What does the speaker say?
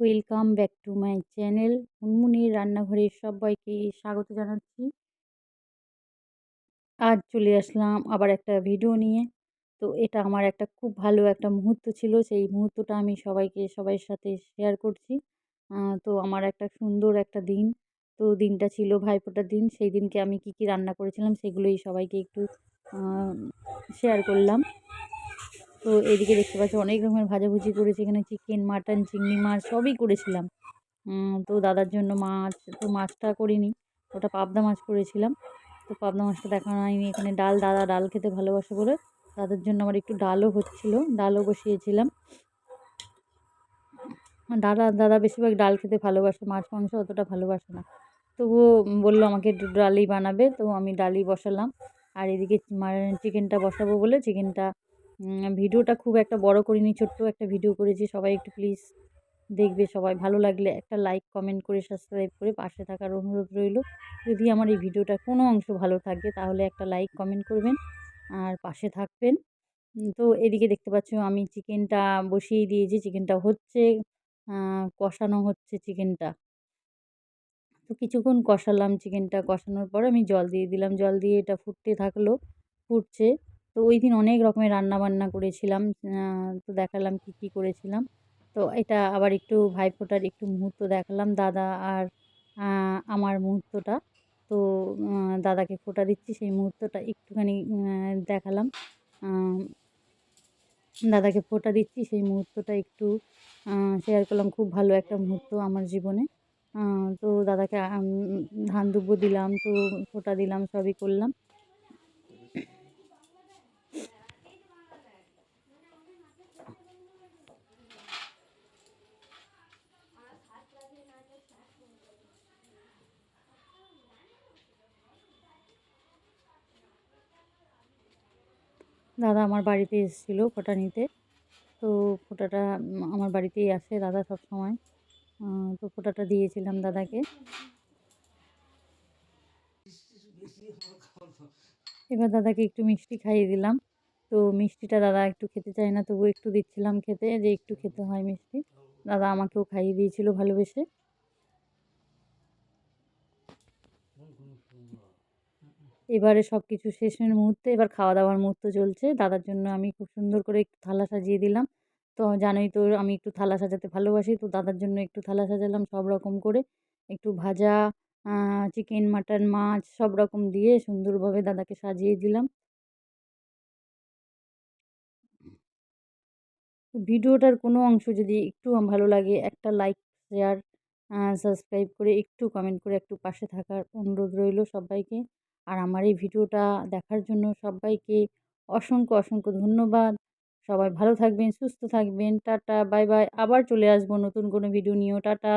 Welcome back to my channel মুনমুনির রান্নাঘরে সবাইকে স্বাগত জানাচ্ছি আজ চলে আসলাম আবার একটা ভিডিও নিয়ে। তো এটা আমার একটা খুব ভালো একটা মুহূর্ত ছিল। সেই মুহূর্তটা আমি সবাইকে সবাইয়ের সাথে শেয়ার করছি। তো আমার একটা সুন্দর একটা দিন। তো দিনটা ছিল ভাইফোঁটার দিন। সেই দিনকে আমি কি কি রান্না করেছিলাম, সেগুলোই সবাইকে একটু শেয়ার করলাম। তো এদিকে দেখতে পাচ্ছি অনেক রকমের ভাজাভুজি করেছি। এখানে চিকেন মাটন চিংড়ি মাছ সবই করেছিলাম। তো দাদার জন্য মাছ, তো মাছটা করিনি। ওটা পাবদা মাছ করেছিলাম। তো পাবদা মাছটা দেখানো হয়নি। এখানে ডাল, দাদা ডাল খেতে ভালোবাসে বলে। দাদার জন্য আমার একটু ডালও হচ্ছিল। ডালও বসিয়েছিলাম। দাদা দাদা বেশিরভাগ ডাল খেতে ভালোবাসে। মাছ, মাংস অতটা ভালোবাসে না। তবুও বলল আমাকে একটু ডালই বানাবে। তো আমি ডালই বসালাম। আর এদিকে চিকেনটা বসাবো বলে। চিকেনটা ভিডিওটা খুব একটা বড় করিনি, ছোট্ট একটা ভিডিও করেছি। সবাই একটু প্লিজ দেখবে সবাই। ভালো লাগলে একটা লাইক কমেন্ট করে সাবস্ক্রাইব করে পাশে থাকার অনুরোধ রইল। যদি আমার এই ভিডিওটার কোনো অংশ ভালো থাকে তাহলে একটা লাইক কমেন্ট করবেন আর পাশে থাকবেন। তো এদিকে দেখতে পাচ্ছ আমি চিকেনটা বসিয়ে দিয়েছি। চিকেনটা হচ্ছে কষানো হচ্ছে চিকেনটা তো কিছুক্ষণ কষালাম চিকেনটা কষানোর পর আমি জল দিয়ে দিলাম। জল দিয়ে এটা ফুটতে থাকল, ফুটছে। তো ওই দিন অনেক রকমের রান্না বান্না করেছিলাম তো দেখালাম কী কী করেছিলাম। তো এটা আবার একটু ভাইফোঁটার একটু মুহূর্ত দেখালাম দাদা আর আমার মুহূর্তটা। তো দাদাকে ফোটা দিচ্ছি, সেই মুহূর্তটা একটুখানি দেখালাম। দাদাকে ফোটা দিচ্ছি, সেই মুহূর্তটা একটু শেয়ার করলাম। খুব ভালো একটা মুহূর্ত আমার জীবনে। তো দাদাকে ধান দুব্বো দিলাম, তো ফোটা দিলাম, সবই করলাম। দাদা আমার বাড়িতে এসেছিল ফোটা নিতে। তো ফোটাটা আমার বাড়িতেই আসে দাদা সব সময় তো ফোটাটা দিয়েছিলাম দাদাকে। এবার দাদাকে একটু মিষ্টি খাইয়ে দিলাম। তো মিষ্টিটা দাদা একটু খেতে চায় না তবু একটু দিচ্ছিলাম খেতে যে একটু খেতে হয় মিষ্টি। দাদা আমাকেও খাইয়ে দিয়েছিল ভালোবেসে। এবারে সব কিছু শেষের মুহূর্তে, এবার খাওয়া দাওয়ার মুহূর্ত চলছে। দাদার জন্য আমি খুব সুন্দর করে একটু থালা সাজিয়ে দিলাম। তো জানোই তো, আমি একটু থালা সাজাতে ভালোবাসি, তো দাদার জন্য একটু থালা সাজালাম সব রকম করে। একটু ভাজা চিকেন, মাটন, মাছ সব রকম দিয়ে সুন্দরভাবে দাদাকে সাজিয়ে দিলাম। ভিডিওটার কোনো অংশ যদি একটু ভালো লাগে, একটা লাইক, শেয়ার সাবস্ক্রাইব করে একটু কমেন্ট করে একটু পাশে থাকার অনুরোধ রইল সবাইকে। আর আমার এই ভিডিওটা দেখার জন্য সবাইকে অসংখ্য অসংখ্য ধন্যবাদ। সবাই ভালো থাকবেন, সুস্থ থাকবেন। Tata, bye bye. আবার চলে আসব নতুন কোনো ভিডিও নিয়েও। টাটা।